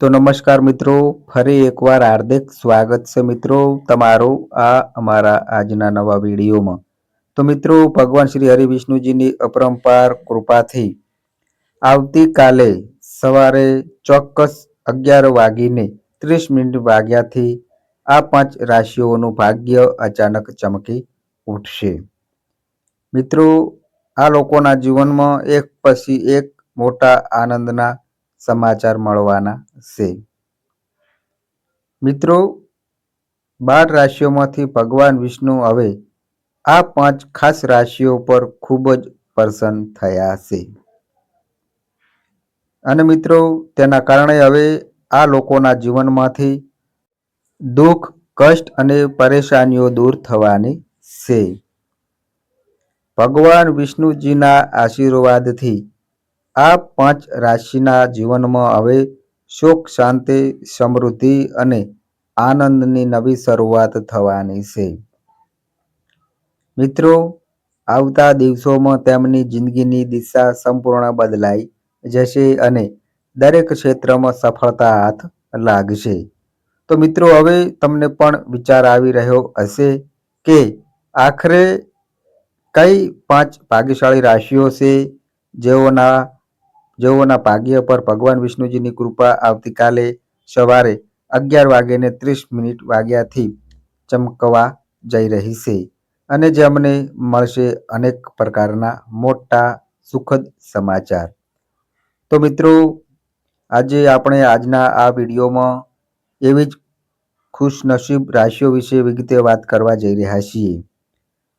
તો નમસ્કાર મિત્રો, ફરી એકવાર હાર્દિક સ્વાગત છે મિત્રો તમારું આ અમારા આજના નવા વિડીયોમાં. તો મિત્રો, ભગવાન શ્રી હરિવિષ્ણુજીની અપરંપાર કૃપાથી આવતીકાલે સવારે ચોક્કસ અગિયાર વાગીને ત્રીસ મિનિટ વાગ્યાથી આ પાંચ રાશિઓનું ભાગ્ય અચાનક ચમકી ઉઠશે. મિત્રો, આ લોકોના જીવનમાં એક પછી એક મોટા આનંદના સમાચાર મળવાના છે. મિત્રો બાર રાશિઓમાંથી ભગવાન વિષ્ણુ હવે આ પાંચ ખાસ રાશિઓ પર ખૂબ જ પ્રસન્ન થયા છે. અને મિત્રો, તેના કારણે હવે આ લોકોના જીવનમાંથી દુઃખ, કષ્ટ અને પરેશાનીઓ દૂર થવાની છે. ભગવાન વિષ્ણુજીના આશીર્વાદથી આ પાંચ રાશિના જીવનમાં હવે સુખ, શાંતિ, સમૃદ્ધિ અને આનંદની નવી શરૂઆત થવાની છે. મિત્રો, આવતા દિવસોમાં તેમની જિંદગીની દિશા સંપૂર્ણ બદલાઈ જશે અને દરેક ક્ષેત્રમાં સફળતા હાથ લાગશે. તો મિત્રો, હવે તમને પણ વિચાર આવી રહ્યો હશે કે આખરે કઈ પાંચ ભાગ્યશાળી રાશિઓ છે જેઓના જેઓના ભાગ્ય પર ભગવાન વિષ્ણુજીની કૃપા આવતીકાલે સવારે અગિયાર વાગ્યાને ત્રીસ મિનિટ વાગ્યાથી ચમકવા જઈ રહી છે. અને જેમને મળશે અનેક પ્રકારના મોટા સુખદ સમાચાર. તો મિત્રો, આજે આપણે આજના આ વિડીયોમાં એવી જ ખુશનસીબ રાશિઓ વિશે વિગતે વાત કરવા જઈ રહ્યા છીએ.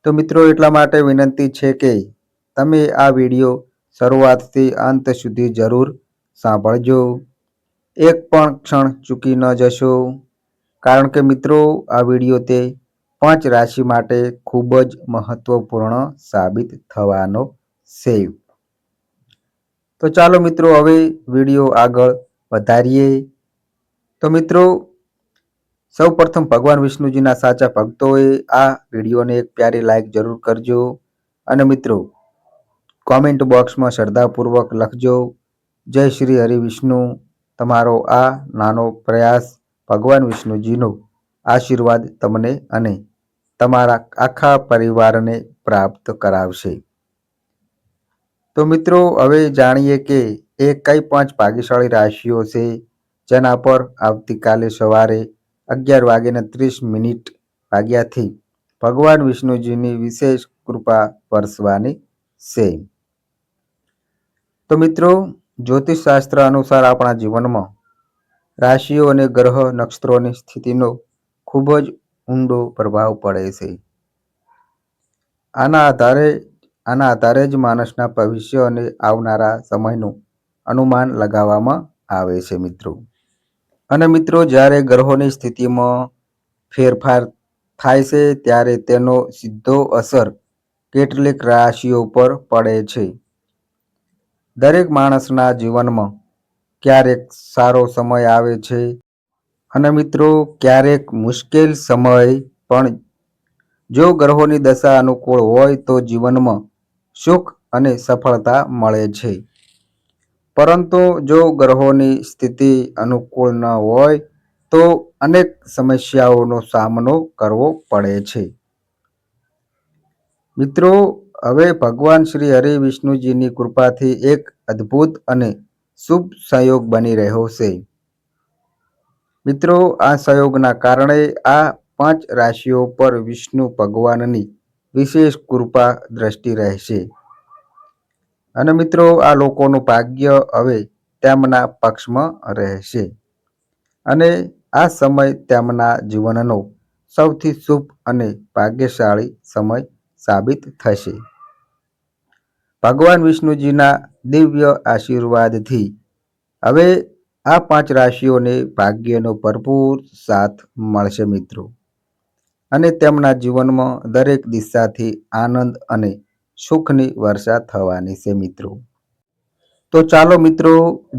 તો મિત્રો, એટલા માટે વિનંતી છે કે તમે આ વીડિયો શરૂઆતથી અંત સુધી જરૂર સાંભળજો. એક પણ ક્ષણ ચૂકી ન જશો. કારણ કે મિત્રો, આ વીડિયો તે પાંચ રાશિ માટે ખૂબ જ મહત્વપૂર્ણ સાબિત થવાનો છે. તો ચાલો મિત્રો, હવે વીડિયો આગળ વધારીએ. તો મિત્રો સૌ પ્રથમ ભગવાન વિષ્ણુજીના સાચા ભક્તોએ આ વિડીયોને એક પ્યારી લાઈક જરૂર કરજો. અને મિત્રો કોમેન્ટ બોક્સમાં શ્રદ્ધાપૂર્વક લખજો. જય શ્રી હરિ વિષ્ણુ તમારો આ નાનો પ્રયાસ ભગવાન વિષ્ણુજીનો આશીર્વાદ તમને અને તમારા આખા પરિવારને પ્રાપ્ત કરાવશે. તો મિત્રો, હવે જાણીએ કે એ કઈ પાંચ ભાગ્યશાળી રાશિઓ છે, જેના પર આવતીકાલે સવારે અગિયાર વાગ્યાને ત્રીસ મિનિટ વાગ્યાથી ભગવાન વિષ્ણુજીની વિશેષ કૃપા વરસવાની છે. તો મિત્રો, જ્યોતિષશાસ્ત્ર અનુસાર આપણા જીવનમાં રાશિઓ અને ગ્રહ નક્ષત્રોની સ્થિતિનો ખૂબ જ ઊંડો પ્રભાવ પડે છે. આના આધારે આના આધારે જ માણસના ભવિષ્ય અને આવનારા સમયનું અનુમાન લગાવવામાં આવે છે મિત્રો. અને મિત્રો, જ્યારે ગ્રહોની સ્થિતિમાં ફેરફાર થાય છે, ત્યારે તેનો સીધો અસર કેટલીક રાશિઓ પર પડે છે. દરેક માણસના જીવનમાં ક્યારેક સારો સમય આવે છે. અને મિત્રો, ક્યારેક મુશ્કેલ સમય પણ જો ગ્રહોની દશા અનુકૂળ હોય તો જીવનમાં સુખ અને સફળતા મળે છે. પરંતુ જો ગ્રહોની સ્થિતિ અનુકૂળ ન હોય તો અનેક સમસ્યાઓનો સામનો કરવો પડે છે. મિત્રો હવે ભગવાન શ્રી હરિ વિષ્ણુજીની કૃપાથી એક અદ્ભુત અને શુભ સંયોગ બની રહ્યો છે. મિત્રો, આ સંયોગના કારણે આ પાંચ રાશિઓ પર વિષ્ણુ ભગવાનની વિશેષ કૃપા દ્રષ્ટિ રહેશે. અને મિત્રો, આ લોકોનું ભાગ્ય હવે તેમના પક્ષમાં રહેશે. અને આ સમય તેમના જીવનનો સૌથી શુભ અને ભાગ્યશાળી સમય સાબિત થશે. ભગવાન વિષ્ણુજીના દિવ્ય આશીર્વાદથી હવે આ પાંચ રાશિઓને ભાગ્યનો ભરપૂર સાથ મળશે મિત્રો. અને તેમના જીવનમાં દરેક દિશાથી આનંદ અને સુખની વર્ષા થવાની છે મિત્રો. તો ચાલો મિત્રો,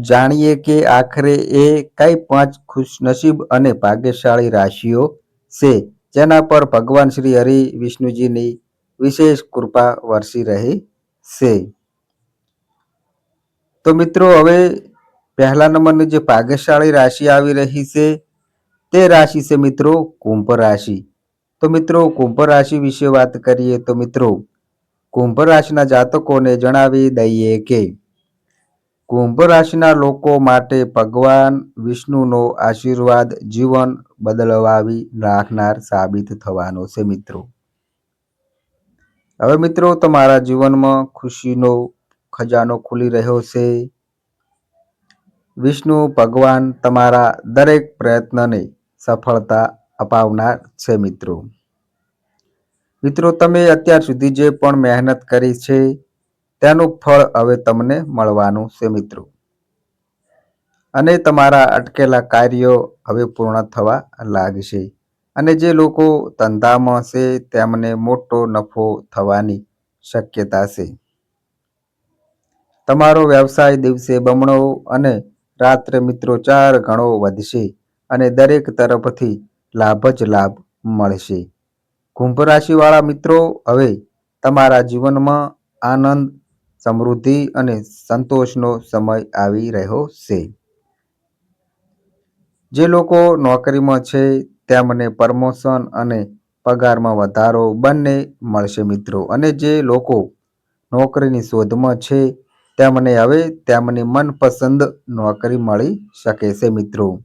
જાણીએ કે આખરે એ કઈ પાંચ ખુશનસીબ અને ભાગ્યશાળી રાશિઓ છે જેના પર ભગવાન શ્રી હરિ વિષ્ણુજીની વિશેષ કૃપા વરસી રહી છે તો મિત્રો હવે પહેલા નંબરની જે ભાગ્યશાળી રાશિ આવી રહી છે તે રાશિ છે મિત્રો કુંભ રાશિ તો મિત્રો કુંભ રાશિ વિશે વાત કરીએ તો મિત્રો કુંભ રાશિના જાતકોને જણાવી દઈએ કે કુંભ રાશિના લોકો માટે ભગવાન વિષ્ણુનો આશીર્વાદ જીવન બદલવાવી નાખનાર સાબિત થવાનો છે મિત્રો હવે મિત્રો, તમારા જીવનમાં ખુશીનો ખજાનો ખુલી રહ્યો છે. વિષ્ણુ ભગવાન તમારા દરેક પ્રયત્નને સફળતા અપાવનાર છે મિત્રો. મિત્રો, તમે અત્યાર સુધી જે પણ મહેનત કરી છે તેનું ફળ હવે તમને મળવાનું છે મિત્રો. અને તમારા અટકેલા કાર્યો હવે પૂર્ણ થવા લાગશે. અને જે લોકો ધંધામાં છે તેમને મોટો નફો થવાની શક્યતા છે. તમારો વ્યવસાય દિવસે બમણો અને રાત્રે મિત્રો ચાર ગણો વધશે અને દરેક તરફથી લાભ જ લાભ મળશે. કુંભ રાશિવાળા મિત્રો, હવે તમારા જીવનમાં આનંદ, સમૃદ્ધિ અને સંતોષનો સમય આવી રહ્યો છે. જે લોકો નોકરીમાં છે તેમને પ્રમોશન અને પગારમાં વધારો બંને મળશે મિત્રો. અને જે લોકો નોકરીની શોધમાં છે, તેમને હવે તેમની મનપસંદ નોકરી મળી શકે છે મિત્રો.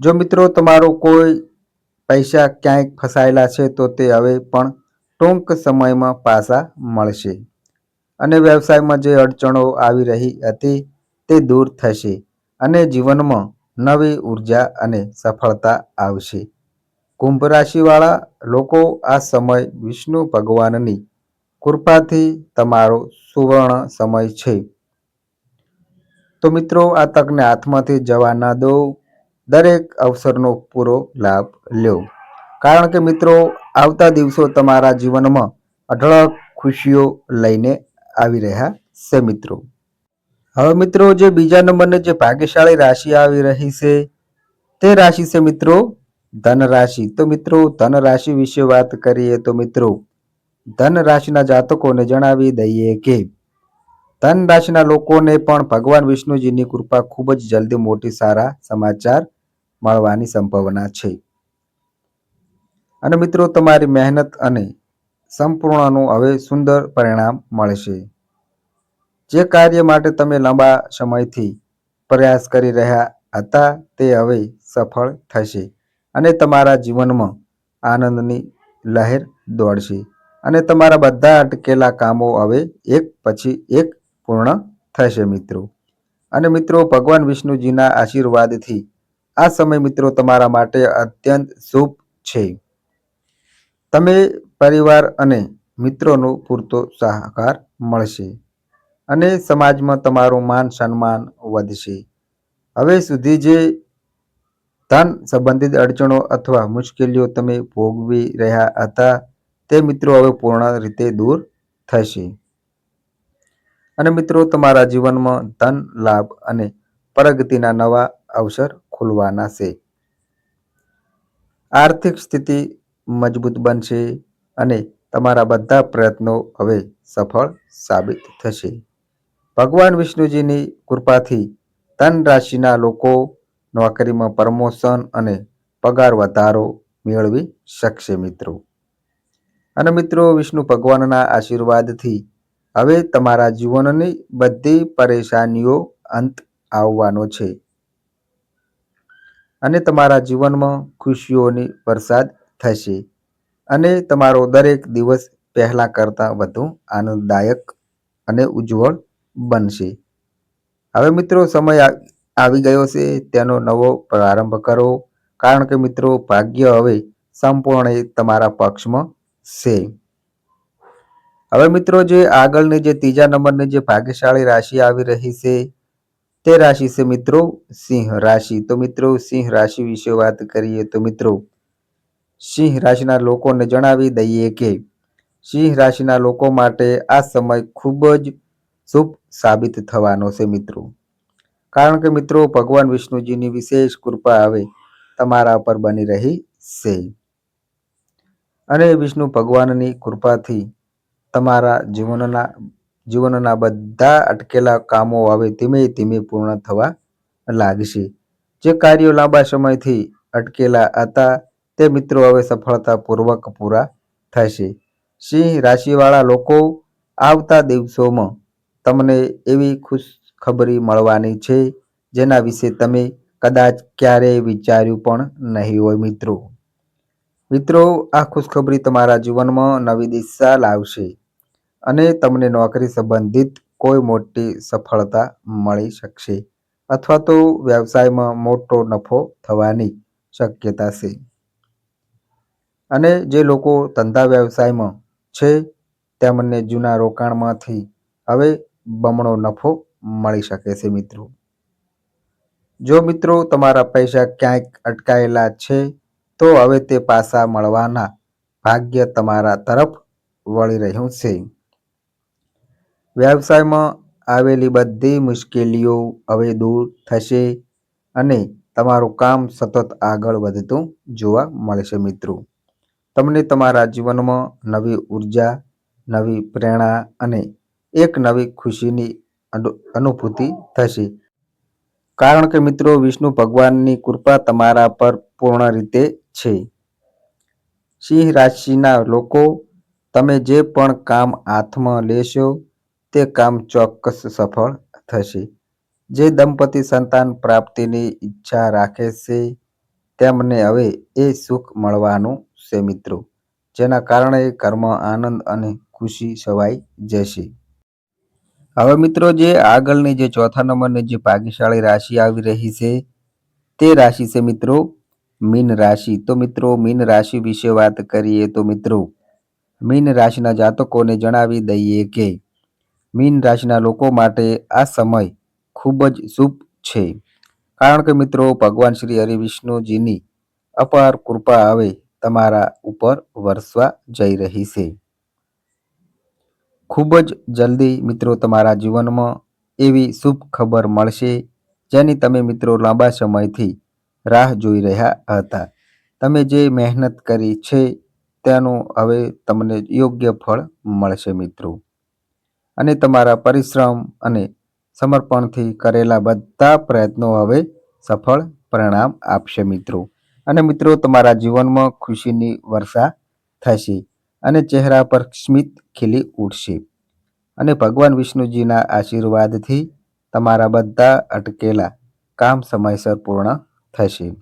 જો મિત્રો તમારો કોઈ પૈસા ક્યાંક ફસાયેલા છે, તો તે હવે પણ ટૂંક સમયમાં પાછા મળશે. અને વ્યવસાયમાં જે અડચણો આવી રહી હતી, તે દૂર થશે. અને જીવનમાં નવી ઊર્જા અને સફળતા આવશે. કુંભ રાશિવાળા લોકો આ સમય વિષ્ણુ ભગવાનની કૃપાથી તમારો સુવર્ણ સમય છે. તો મિત્રો, આ તકને હાથમાંથી જવા ના દો. દરેક અવસરનો પૂરો લાભ લ્યો કારણ કે મિત્રો, આવતા દિવસો તમારા જીવનમાં અઢળક ખુશીઓ લઈને આવી રહ્યા છે મિત્રો. હવે મિત્રો, જે બીજા નંબરની જે ભાગ્યશાળી રાશિ આવી રહી છે, તે રાશિ છે મિત્રો, ધન રાશિ. તો મિત્રો, ધન રાશિ વિશે વાત કરીએ તો મિત્રો, ધન રાશિના જાતકોને જણાવી દઈએ કે, ધન રાશિના લોકોને પણ ભગવાન વિષ્ણુજીની કૃપા ખૂબ જ જલ્દી મોટી સારા સમાચાર મળવાની સંભાવના છે. અને મિત્રો, તમારી મહેનત અને સંપૂર્ણનું હવે સુંદર પરિણામ મળશે. જે કાર્ય માટે તમે લાંબા સમયથી પ્રયાસ કરી રહ્યા હતા તે હવે સફળ થશે અને તમારા જીવનમાં આનંદની લહેર દોડશે અને તમારા બધા અટકેલા કામો હવે એક પછી એક પૂર્ણ થશે મિત્રો. અને મિત્રો, ભગવાન વિષ્ણુજીના આશીર્વાદથી આ સમય મિત્રો તમારા માટે અત્યંત શુભ છે. તમે પરિવાર અને મિત્રોનો પૂરતો સહકાર મળશે. અને સમાજમાં તમારું માન સન્માન વધશે. હવે સુધી જે ધન સંબંધિત અડચણો અથવા મુશ્કેલીઓ તમે ભોગવી રહ્યા હતા, તે મિત્રો હવે પૂર્ણ રીતે દૂર થશે. અને મિત્રો, તમારા જીવનમાં ધન, લાભ અને પ્રગતિના નવા અવસર ખુલવાના છે. આર્થિક સ્થિતિ મજબૂત બનશે અને તમારા બધા પ્રયત્નો હવે સફળ સાબિત થશે. ભગવાન વિષ્ણુજીની કૃપાથી ધન રાશિના લોકો નોકરીમાં પ્રમોશન અને પગાર વધારો મેળવી શકશે મિત્રો. અને મિત્રો, વિષ્ણુ ભગવાનના આશીર્વાદથી હવે તમારા જીવનની બધી પરેશાનીઓ અંત આવવાનો છે. અને તમારા જીવનમાં ખુશીઓની વરસાદ થશે. અને તમારો દરેક દિવસ પહેલા કરતાં વધુ આનંદદાયક અને ઉજ્જવળ બનશે. હવે મિત્રો, સમય આવી ગયો છે. તેનો નવો પ્રારંભ કરો. કારણ કે મિત્રો, ભાગ્ય હવે સંપૂર્ણ તમારા પક્ષમાં છે. હવે મિત્રો, જે આગળની જે ત્રીજા નંબરની જે ભાગ્યશાળી રાશિ આવી રહી છે, તે રાશિ છે મિત્રો સિંહ રાશિ. તો મિત્રો, સિંહ રાશિ વિશે વાત કરીએ તો મિત્રો, સિંહ રાશિના લોકોને જણાવી દઈએ કે સિંહ રાશિના લોકો માટે આ સમય ખૂબ જ શુભ સાબિત થવાનો છે મિત્રો. કારણ કે મિત્રો, ભગવાન વિષ્ણુજીની વિશેષ કૃપા હવે તમારા પર બની રહી છે. અને વિષ્ણુ ભગવાનની કૃપાથી તમારા જીવનના જીવનના બધા અટકેલા કામો હવે ધીમે ધીમે પૂર્ણ થવા લાગશે. જે કાર્યો લાંબા સમયથી અટકેલા હતા, તે મિત્રો હવે સફળતાપૂર્વક પૂરા થશે. સિંહ રાશિવાળા લોકો આવતા દિવસોમાં તમને એવી ખુશખબરી મળવાની છે જેના વિશે તમે કદાચ ક્યારેય વિચાર્યું પણ નહીં હોય મિત્રો. મિત્રો, આ ખુશખબરી તમારા જીવનમાં નવી દિશા લાવશે અને તમને નોકરી સંબંધિત કોઈ મોટી સફળતા મળી શકશે અથવા તો વ્યવસાયમાં મોટો નફો થવાની શક્યતા છે. અને જે લોકો ધંધા વ્યવસાયમાં છે તેમને જૂના રોકાણમાંથી હવે બમણો નફો મળી શકે છે મિત્રો. જો મિત્રો તમારા પૈસા ક્યાંક અટકાયેલા છે, તો હવે તે પાછા મળવાના ભાગ્ય તમારા તરફ વળી રહ્યું છે. વ્યવસાયમાં આવેલી બધી મુશ્કેલીઓ હવે દૂર થશે અને તમારું કામ સતત આગળ વધતું જોવા મળશે મિત્રો. તમને તમારા જીવનમાં નવી ઊર્જા, નવી પ્રેરણા અને એક નવી ખુશીની અનુભૂતિ થશે. કારણ કે મિત્રો, વિષ્ણુ ભગવાનની કૃપા તમારા પર પૂર્ણ રીતે છે. સિંહ રાશિના લોકો, તમે જે પણ કામ હાથમાં લેશો, તે કામ ચોક્કસ સફળ થશે. જે દંપતી સંતાન પ્રાપ્તિની ઈચ્છા રાખે છે, તેમને હવે એ સુખ મળવાનું છે મિત્રો. જેના કારણે કર્મ આનંદ અને ખુશી છવાઈ જશે. હવે મિત્રો જે આગળની જે ચોથા નંબરની જે ભાગ્યશાળી રાશિ આવી રહી છે, તે રાશિ છે મિત્રો મીન રાશિ. તો મિત્રો મીન રાશિ વિશે વાત કરીએ તો મિત્રો મીન રાશિના જાતકોને જણાવી દઈએ કે મીન રાશિના લોકો માટે આ સમય ખૂબ જ શુભ છે. કારણ કે મિત્રો ભગવાન શ્રી હરિવિષ્ણુજીની અપાર કૃપા હવે તમારા ઉપર વરસવા જઈ રહી છે. ખૂબ જ જલ્દી મિત્રો તમારા જીવનમાં એવી શુભ ખબર મળશે, જેની તમે મિત્રો લાંબા સમયથી રાહ જોઈ રહ્યા હતા. તમે જે મહેનત કરી છે, તેનું હવે તમને યોગ્ય ફળ મળશે મિત્રો. અને તમારા પરિશ્રમ અને સમર્પણથી કરેલા બધા પ્રયત્નો હવે સફળ પરિણામ આપશે મિત્રો. અને મિત્રો, તમારા જીવનમાં ખુશીની વર્ષા થશે. અને ચહેરા પર સ્મિત ખીલી ઉઠશે. અને ભગવાન વિષ્ણુજીના આશીર્વાદથી તમારા બધા અટકેલા કામ સમયસર પૂર્ણ થશે.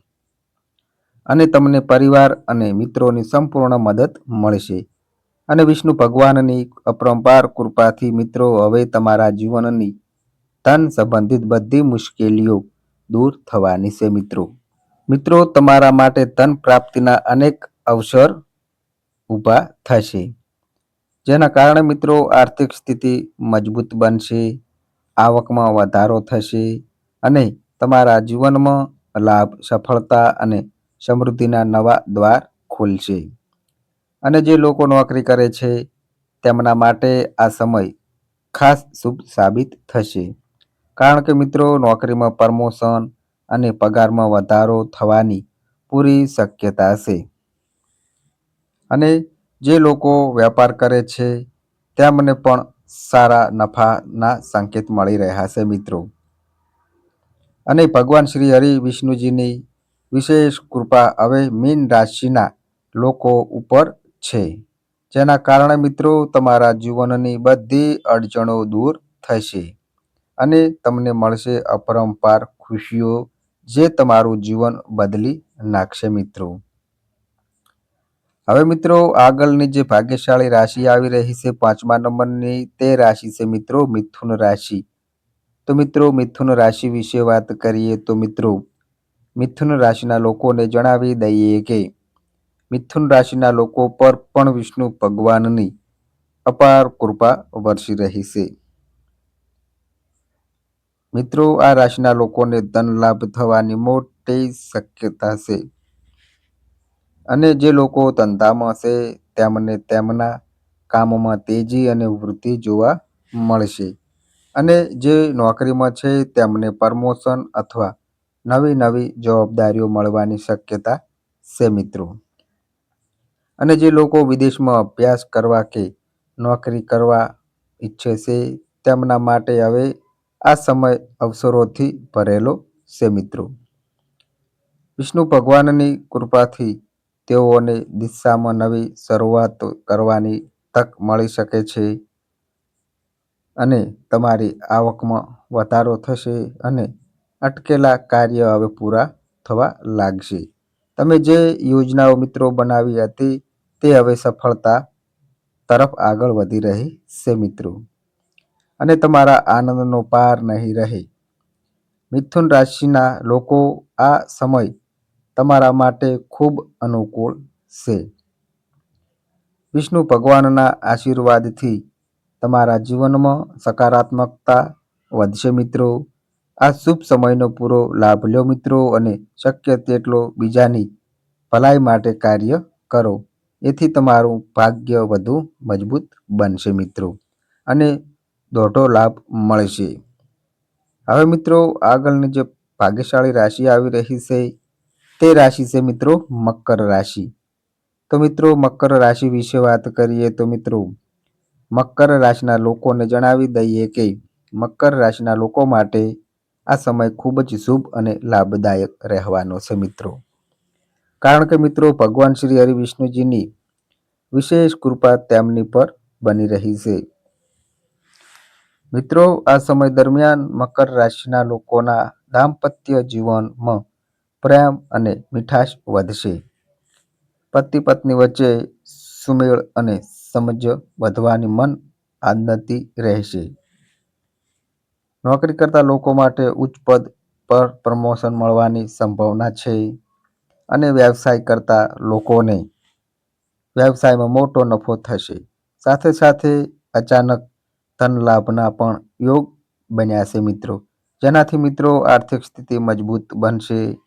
અને તમને પરિવાર અને મિત્રોની સંપૂર્ણ મદદ મળશે. અને વિષ્ણુ ભગવાનની અપરંપાર કૃપાથી મિત્રો, હવે તમારા જીવનની ધન સંબંધિત બધી મુશ્કેલીઓ દૂર થવાની છે મિત્રો. મિત્રો, તમારા માટે ધન પ્રાપ્તિના અનેક અવસર ઊભા થશે. જેના કારણે મિત્રો આર્થિક સ્થિતિ મજબૂત બનશે, આવકમાં વધારો થશે અને તમારા જીવનમાં લાભ, સફળતા અને સમૃદ્ધિના નવા દ્વાર ખુલશે. અને જે લોકો નોકરી કરે છે, તેમના માટે આ સમય ખાસ શુભ સાબિત થશે. કારણ કે મિત્રો, નોકરીમાં પ્રમોશન અને પગારમાં વધારો થવાની પૂરી શક્યતા છે. અને જે લોકો વેપાર કરે છે તેમને પણ સારા નફાના સંકેત મળી રહ્યા છે મિત્રો. અને ભગવાન શ્રી હરિ વિષ્ણુજીની વિશેષ કૃપા હવે મીન રાશિના લોકો ઉપર છે. જેના કારણે મિત્રો તમારા જીવનની બધી અડચણો દૂર થશે અને તમને મળશે અપરંપાર ખુશીઓ જે તમારું જીવન બદલી નાખશે મિત્રો. હવે મિત્રો, આગળની જે ભાગ્યશાળી રાશિ આવી રહી છે, પાંચમા નંબરની તે રાશિ છે મિત્રો, મિથુન રાશિ. તો મિત્રો, મિથુન રાશિ વિશે વાત કરીએ તો મિત્રો, મિથુન રાશિના લોકોને જણાવી દઈએ કે, મિથુન રાશિના લોકો પર પણ વિષ્ણુ ભગવાનની અપાર કૃપા વરસી રહી છે. મિત્રો, આ રાશિના લોકોને ધન લાભ થવાની મોટી શક્યતા છે. અને જે લોકો ધંધામાં છે તેમને તેમના કામમાં તેજી અને વૃદ્ધિ જોવા મળશે. અને જે નોકરીમાં છે, તેમને પ્રમોશન અથવા નવી નવી જવાબદારીઓ મળવાની શક્યતા છે મિત્રો. અને જે લોકો વિદેશમાં અભ્યાસ કરવા કે નોકરી કરવા ઈચ્છે છે, તેમના માટે હવે આ સમય અવસરોથી ભરેલો છે મિત્રો. વિષ્ણુ ભગવાનની કૃપાથી તેઓને દિશામાં નવી શરૂઆત કરવાની તક મળી શકે છે અને તમારી આવકમાં વધારો થશે અને અટકેલા કાર્ય હવે પૂરા થવા લાગશે. તમે જે યોજનાઓ મિત્રો બનાવી હતી તે હવે સફળતા તરફ આગળ વધી રહી છે મિત્રો. અને તમારા આનંદનો પાર નહીં રહે. મિથુન રાશિના લોકો આ સમય તમારા માટે ખૂબ અનુકૂળ છે. વિષ્ણુ ભગવાનના આશીર્વાદથી તમારા જીવનમાં સકારાત્મકતા વધશે મિત્રો. આ શુભ સમયનો પૂરો લાભ લો મિત્રો અને શક્ય તેટલો બીજાની ભલાઈ માટે કાર્ય કરો. એથી તમારું ભાગ્ય વધુ મજબૂત બનશે મિત્રો અને દોઢો લાભ મળશે. હવે મિત્રો આગળની જે ભાગ્યશાળી રાશિ આવી રહી છે તે રાશિ છે મિત્રો મકર રાશિ. તો મિત્રો મકર રાશિ વિશે વાત કરીએ તો મિત્રો મકર રાશિના લોકોને જણાવી દઈએ કે મકર રાશિના લોકો માટે આ સમય ખૂબ જ શુભ અને લાભદાયક રહેવાનો છે મિત્રો. કારણ કે મિત્રો ભગવાન શ્રી હરિવિષ્ણુજીની વિશેષ કૃપા તેમની પર બની રહી છે. મિત્રો આ સમય દરમિયાન મકર રાશિના લોકોના દાંપત્ય જીવનમાં પ્રેમ અને મીઠાશ વધશે. પતિ પત્ની વચ્ચે સુમેળ અને સમજ વધવાની મન આદનતી રહેશે. નોકરી કરતા લોકો માટે ઉચ્ચ પદ પર પ્રમોશન મળવાની સંભાવના છે અને વ્યવસાય કરતા લોકોને વ્યવસાયમાં મોટો નફો થશે. સાથે સાથે અચાનક ધન લાભના પણ યોગ બન્યા છે મિત્રો. જેનાથી મિત્રો આર્થિક સ્થિતિ મજબૂત બનશે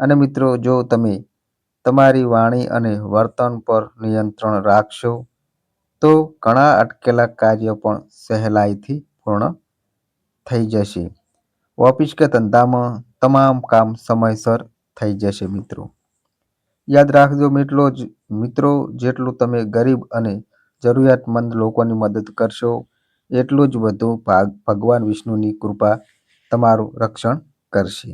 અને મિત્રો, જો તમે તમારી વાણી અને વર્તન પર નિયંત્રણ રાખશો, તો ઘણા અટકેલા કાર્ય પણ સહેલાઈથી પૂર્ણ થઈ જશે. ઓફિસ કે ધંધામાં તમામ કામ સમયસર થઈ જશે, મિત્રો. યાદ રાખજો મિત્રો, જ મિત્રો, જેટલું તમે ગરીબ અને જરૂરિયાતમંદ લોકોની મદદ કરશો, એટલું જ વધુ ભાગ ભગવાન વિષ્ણુની કૃપા તમારું રક્ષણ કરશે.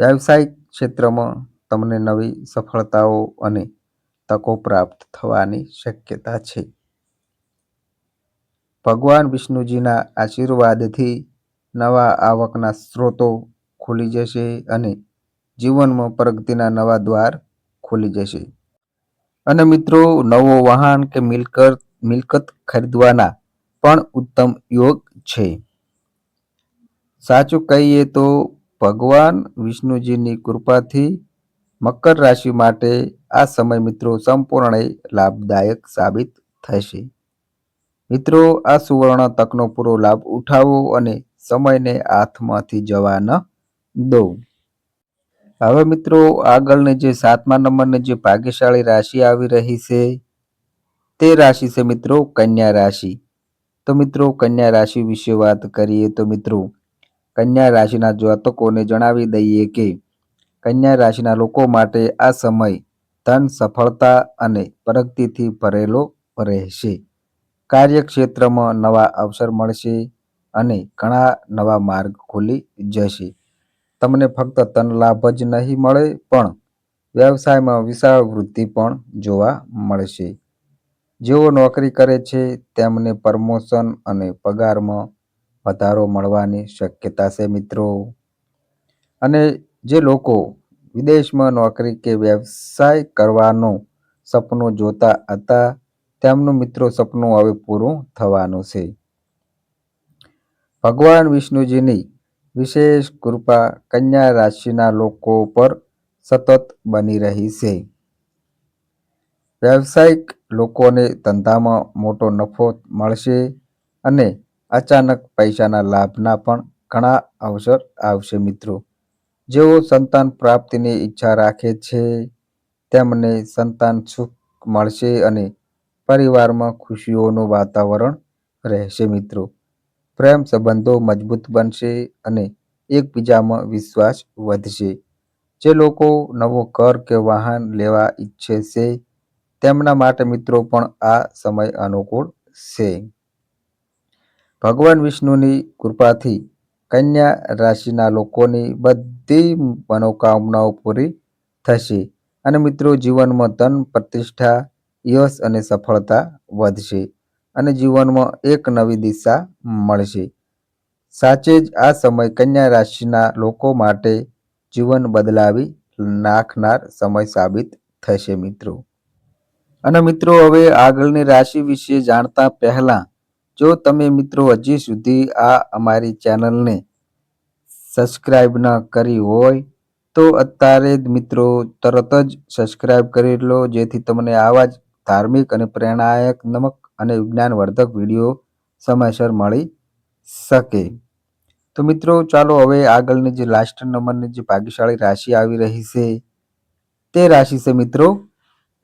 વ્યવસાયિક ક્ષેત્રમાં તમને નવી સફળતાઓ અને તકો પ્રાપ્ત થવાની શક્યતા છે. ભગવાન વિષ્ણુજીના આશીર્વાદથી નવા આવકના સ્ત્રોતો ખુલી જશે અને જીવનમાં પ્રગતિના નવા દ્વાર ખુલી જશે. અને મિત્રો, નવો વાહન કે મિલકત મિલકત ખરીદવાના પણ ઉત્તમ યોગ છે. સાચું કહીએ તો ભગવાન વિષ્ણુજીની કૃપાથી મકર રાશિ માટે આ સમય મિત્રો સંપૂર્ણ લાભદાયક સાબિત થશે. મિત્રો, આ સુવર્ણ તકનો પૂરો લાભ ઉઠાવો અને સમયને હાથમાંથી જવા ન દો. હવે મિત્રો, આગળની જે સાતમા નંબરની જે ભાગ્યશાળી રાશિ આવી રહી છે, તે રાશિ છે મિત્રો કન્યા રાશિ. તો મિત્રો, કન્યા રાશિ વિશે વાત કરીએ તો મિત્રો કન્યા રાશિના જાતકોને જણાવી દઈએ કે કન્યા રાશિના લોકો માટે આ સમય ધન, સફળતા અને પ્રગતિથી ભરેલો રહેશે. કાર્યક્ષેત્રમાં નવા અવસર મળશે અને ઘણા નવા માર્ગ ખુલી જશે. તમને ફક્ત ધન લાભ જ નહીં મળે, પણ વ્યવસાયમાં વિશાળ વૃદ્ધિ પણ જોવા મળશે. જેઓ નોકરી કરે છે, તેમને પ્રમોશન અને પગારમાં વધારો મળવાની શક્યતા છે મિત્રો. અને જે લોકો વિદેશમાં નોકરી કે વ્યવસાય કરવાનું સપનું જોતા હતા, તેમનું મિત્રો સપનું હવે પૂરું થવાનું છે. ભગવાન વિષ્ણુજીની વિશેષ કૃપા કન્યા રાશિના લોકો પર સતત બની રહી છે. વ્યવસાયિક લોકોને ધંધામાં મોટો નફો મળશે અને અચાનક પૈસાના લાભના પણ ઘણા અવસર આવશે મિત્રો. જેઓ સંતાન પ્રાપ્તિની ઈચ્છા રાખે છે, તેમને સંતાન સુખ મળશે અને પરિવારમાં ખુશીઓનું વાતાવરણ રહેશે મિત્રો. પ્રેમ સંબંધો મજબૂત બનશે અને એકબીજામાં વિશ્વાસ વધશે. જે લોકો નવો ઘર કે વાહન લેવા ઈચ્છે છે, તેમના માટે મિત્રો પણ આ સમય અનુકૂળ છે. ભગવાન વિષ્ણુની કૃપાથી કન્યા રાશિના લોકોની બધી મનોકામનાઓ પૂરી થશે અને મિત્રો જીવનમાં ધન પ્રતિષ્ઠા, યશ અને સફળતા વધશે અને જીવનમાં એક નવી દિશા મળશે. સાચે જ આ સમય કન્યા રાશિના લોકો માટે જીવન બદલાવી નાખનાર સમય સાબિત થશે મિત્રો. અને મિત્રો હવે આગળની રાશિ વિશે જાણતા પહેલા જો તમે મિત્રો હજી સુધી આ અમારી ચેનલને સબસ્ક્રાઈબ ન કરી હોય, તો અત્યારે જ મિત્રો તરત જ સબસ્ક્રાઈબ કરી લો, જેથી તમને આવા જ ધાર્મિક અને પ્રેરણાયક નમક અને વિજ્ઞાનવર્ધક વીડિયો સમયસર મળી શકે. તો મિત્રો ચાલો હવે આગળની જે લાસ્ટ નંબરની જે ભાગ્યશાળી રાશિ આવી રહી છે, તે રાશિ છે મિત્રો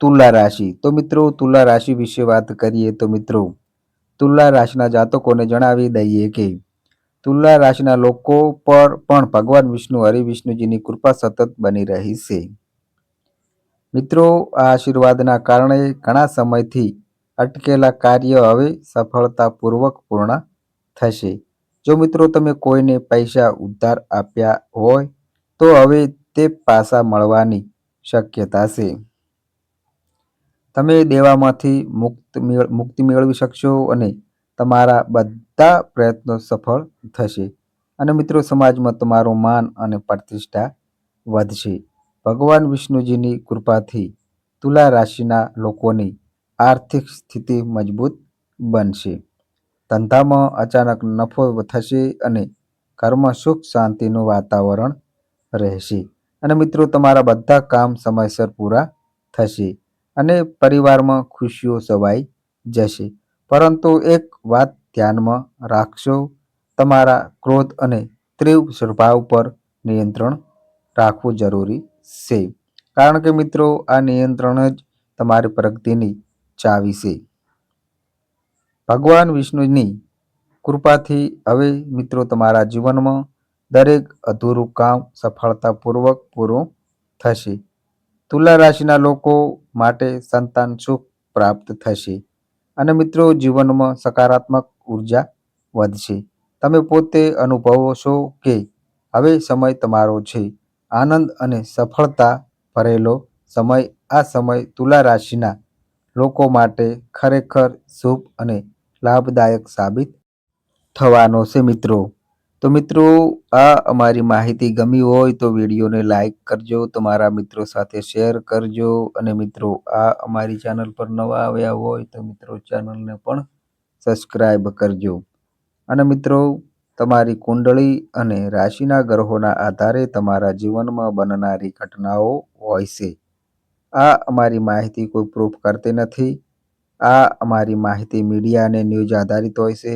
તુલા રાશિ. તો મિત્રો તુલા રાશિ વિશે વાત કરીએ તો મિત્રો તુલા રાશિના જાતકોને જણાવી દઈએ કે તુલા રાશિના લોકો પર પણ ભગવાન વિષ્ણુ હરિવિષ્ણુજીની કૃપા સતત બની રહી છે. મિત્રો, આ આશીર્વાદના કારણે ઘણા સમયથી અટકેલા કાર્ય હવે સફળતાપૂર્વક પૂર્ણ થશે. જો મિત્રો, તમે કોઈને પૈસા ઉધાર આપ્યા હોય, તો હવે તે પાસા મળવાની શક્યતા છે. તમે દેવામાંથી મુક્ત મુક્તિ મેળવી શકશો અને તમારા બધા પ્રયત્નો સફળ થશે. અને મિત્રો, સમાજમાં તમારું માન અને પ્રતિષ્ઠા વધશે. ભગવાન વિષ્ણુજીની કૃપાથી તુલા રાશિના લોકોની આર્થિક સ્થિતિ મજબૂત બનશે. ધંધામાં અચાનક નફો થશે અને ઘરમાં સુખ શાંતિનું વાતાવરણ રહેશે. અને મિત્રો, તમારા બધા કામ સમયસર પૂરા થશે. અને પરિવારમાં ખુશીઓ સવાઈ જશે. પરંતુ એક વાત ધ્યાનમાં રાખશો તમારા ક્રોધ અને તીવ્ર સ્વભાવ પર નિયંત્રણ રાખવું જરૂરી છે. કારણ કે મિત્રો, આ નિયંત્રણ જ તમારી પ્રગતિની ચાવી છે. ભગવાન વિષ્ણુની કૃપાથી હવે મિત્રો, તમારા જીવનમાં દરેક અધૂરું કામ સફળતાપૂર્વક પૂરું થશે. તુલા રાશિના લોકો માટે સંતાન સુખ પ્રાપ્ત થશે. અને મિત્રો, જીવનમાં સકારાત્મક ઊર્જા વધશે. તમે પોતે અનુભવો છો કે હવે સમય તમારો છે. આનંદ અને સફળતા ભરેલો સમય, આ સમય તુલા રાશિના લોકો માટે ખરેખર શુભ અને લાભદાયક સાબિત થવાનો છે મિત્રો. તો મિત્રો, આ અમારી માહિતી ગમી હોય તો વિડીયોને લાઈક કરજો, તમારા મિત્રો સાથે શેર કરજો અને મિત્રો, આ અમારી ચેનલ પર નવા આવ્યા હોય તો મિત્રો, ચેનલને પણ સબસ્ક્રાઈબ કરજો. અને મિત્રો, તમારી કુંડળી અને રાશિના ગ્રહોના આધારે તમારા જીવનમાં બનનારી ઘટનાઓ હોય છે. આ અમારી માહિતી કોઈ પ્રૂફ કરતી નથી. આ અમારી માહિતી મીડિયા અને ન્યૂઝ આધારિત હોય છે.